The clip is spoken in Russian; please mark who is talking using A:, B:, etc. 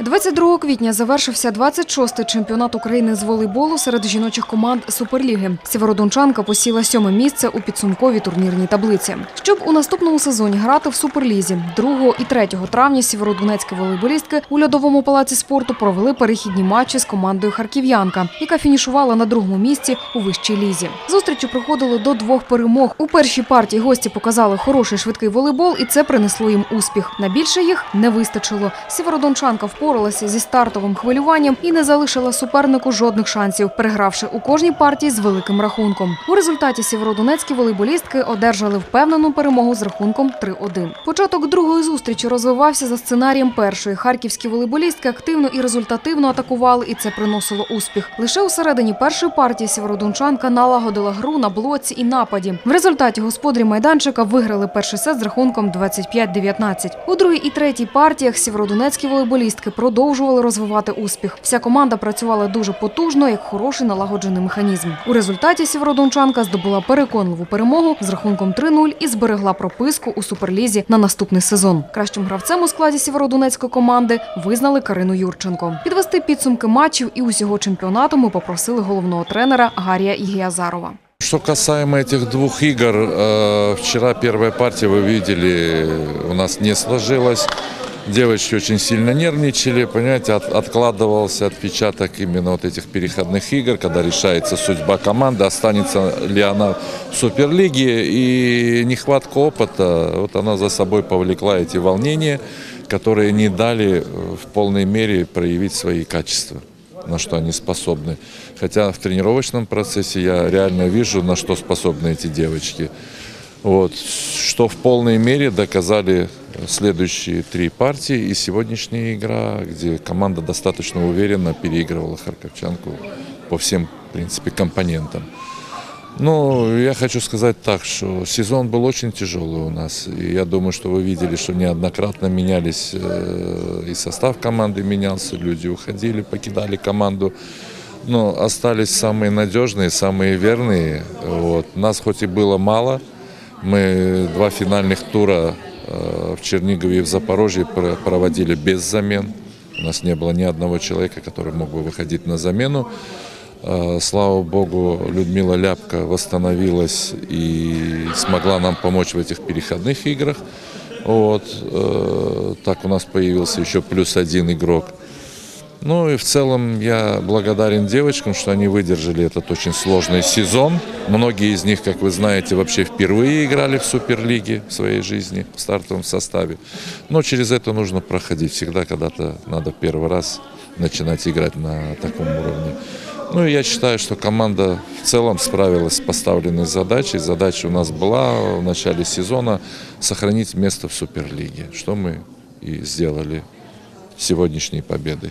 A: 22 квітня завершився 26-й чемпіонат України з волейболу серед жіночих команд Суперліги. Сєвєродончанка посіла сьоме місце у підсумковій турнірній таблиці. Щоб у наступному сезоні грати в Суперлізі, 2 і 3 травня сєвєродонецькі волейболістки у льодовому палаці спорту провели перехідні матчі з командою Харків'янка, яка фінішувала на другому місці у вищій лізі. Зустрічі проходили до двох перемог. У першій партії гості показали хороший швидкий волейбол, і це принесло їм успіх. На більше їх не вистачило. Сєвєродончанка впоралася зі стартовим хвилюванням і не залишила супернику жодних шансів, перегравши у кожній партії з великим рахунком. У результаті сєвєродонецькі волейболістки одержали впевнену перемогу з рахунком 3-1. Початок другої зустрічі розвивався за сценарієм першої. Харківські волейболістки активно і результативно атакували, і це приносило успіх. Лише у середині першої партії сєвєродончанка налагодила гру на блоці і нападі. В результаті господарі майданчика виграли перший сет з рахунком 25-19. У другій і третій партіях сєвєродонецькі волейболістки продовжували розвивати успіх. Вся команда працювала дуже потужно, як хороший налагоджений механізм. У результаті сєвєродончанка здобула переконливу перемогу з рахунком 3-0 і зберегла прописку у суперлізі на наступний сезон. Кращим гравцем у складі сєвєродонецької команди визнали Карину Юрченко. Підвести підсумки матчів і усього чемпіонату ми попросили головного тренера Гарія Ігіазарова.
B: Что касаемо этих двух игр, э, вчера первая партия, вы видели, у нас не сложилась. Девочки очень сильно нервничали, понимаете, от- откладывался отпечаток именно вот этих переходных игр, когда решается судьба команды, останется ли она в Суперлиге, и нехватка опыта, вот она за собой повлекла эти волнения, которые не дали э, в полной мере проявить свои качества на что они способны. Хотя в тренировочном процессе я реально вижу, на что способны эти девочки. Вот, что в полной мере доказали следующие три партии и сегодняшняя игра, где команда достаточно уверенно переигрывала Харьковчанку по всем, в принципе, компонентам. Ну, я хочу сказать так, что сезон был очень тяжелый у нас. И я думаю, что вы видели, что неоднократно менялись, э, и состав команды менялся, люди уходили, покидали команду. Но остались самые надежные, самые верные. Вот. Нас хоть и было мало, мы два финальных тура э, в Чернигове и в Запорожье про- проводили без замен. У нас не было ни одного человека, который мог бы выходить на замену. Э, Слава богу, Людмила Ляпка восстановилась и смогла нам помочь в этих переходных играх. Вот. э, Так у нас появился еще плюс один игрок. Ну и в целом я благодарен девочкам, что они выдержали этот очень сложный сезон. Многие из них, как вы знаете, вообще впервые играли в Суперлиге в своей жизни в стартовом составе. Но через это нужно проходить. Всегда когда-то надо первый раз начинать играть на таком уровне. Ну и я считаю, что команда в целом справилась с поставленной задачей. Задача у нас была в начале сезона сохранить место в Суперлиге, что мы и сделали сегодняшней победой.